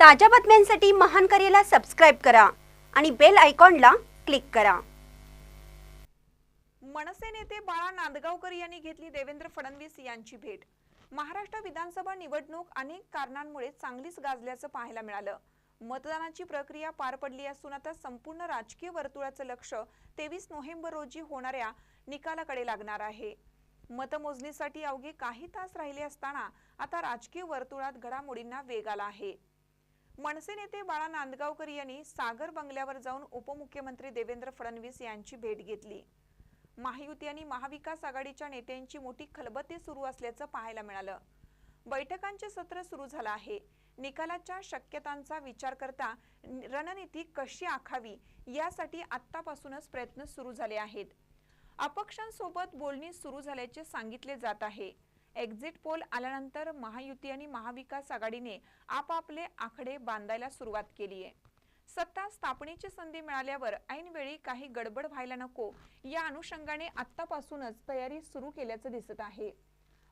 ताज्या बातम्यांसाठी महान करेला सबस्क्राईब करा आणि बेल आयकॉनला क्लिक करा. मनसे नेते बाळा नांदगावकर यांनी घेतली देवेंद्र फडणवीस यांची भेट. महाराष्ट्र विधानसभा निवडणूक अनेक कारणांमुळे चांगलीच गाजल्याचं पाहायला मिळालं. मतदानाची प्रक्रिया पार पडली असून आता संपूर्ण राजकीय वर्तुळाचं लक्ष तेवीस नोव्हेंबर रोजी होणाऱ्या निकालाकडे लागणार आहे. मतमोजणीसाठी अवघे काही तास राहिले असताना आता राजकीय वर्तुळात घडामोडींना वेग आला आहे. मनसे नेते बाळा नांदगावकर यांनी सागर बंगल्यावर जाऊन उपमुख्यमंत्री देवेंद्र फडणवीस यांची भेट घेतली. महायुती आणि महाविकास आघाडीच्या नेत्यांची मोठी खलबत्ती सुरू असल्याचं पाहायला मिळालं. बैठकांचे सत्र सुरू झालं आहे. निकालाच्या शक्यतांचा विचार करता रणनीती कशी आखावी यासाठी आत्तापासूनच प्रयत्न सुरू झाले आहेत. अपक्षांसोबत बोलणी सुरू झाल्याचे सांगितले जात आहे. एक्झिट पोल आल्यानंतर महायुती आणि महाविकास आघाडीने आपापले आकडे बांधायला सुरुवात केली आहे. सत्ता स्थापनेची संधी मिळाल्यावर ऐनवेळी काही गडबड व्हायला नको या अनुषंगाने आत्तापासूनच तयारी सुरू केल्याचं दिसत आहे.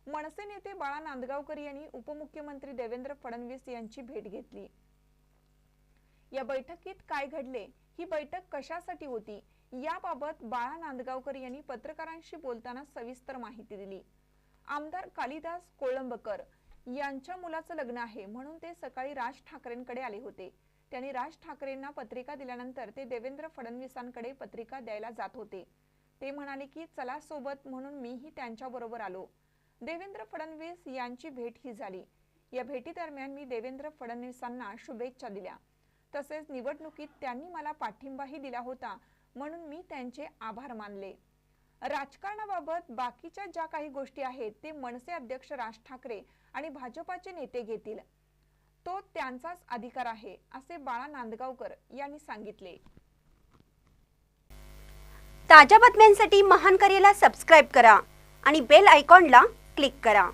मनसे नेते बाळा नांदगावकर यांनी उपमुख्यमंत्री देवेंद्र फडणवीस यांची भेट घेतली. या बैठकीत काय घडले? ही बैठक कशासाठी होती? याबाबत बाळा नांदगावकर यांनी पत्रकारांशी बोलताना सविस्तर माहिती दिली. आमदार कालिदास कोळंबकर यांच्या मुलाचं लग्न आहे म्हणून ते सकाळी राज ठाकरेंकडे आले होते. त्यांनी राज ठाकरेंना पत्रिका दिल्यानंतर ते देवेंद्र फडणवीसांकडे पत्रिका द्यायला जात होते. ते म्हणाले की चला सोबत म्हणून मीही त्यांच्या बरोबर आलो. देवेंद्र फडणवीस यांची भेट ही झाली. या भेटीदरम्यान मी देवेंद्र फडणवीसांना शुभेच्छा दिल्या. तसेच निवडणुकीत त्यांनी मला पाठिंबाही दिला होता म्हणून मी त्यांचे आभार मानले. राजकारणाबाबत बाकीच्या ज्या काही गोष्टी आहेत ते मनसे अध्यक्ष राज ठाकरे आणि भाजपाचे नेते घेतील. तो त्यांचाच अधिकार आहे असे बाळा नांदगावकर यांनी सांगितले. ताज्या बातम्यांसाठी महान करेला सबस्क्राईब करा आणि बेल आयकॉनला क्लिक करा.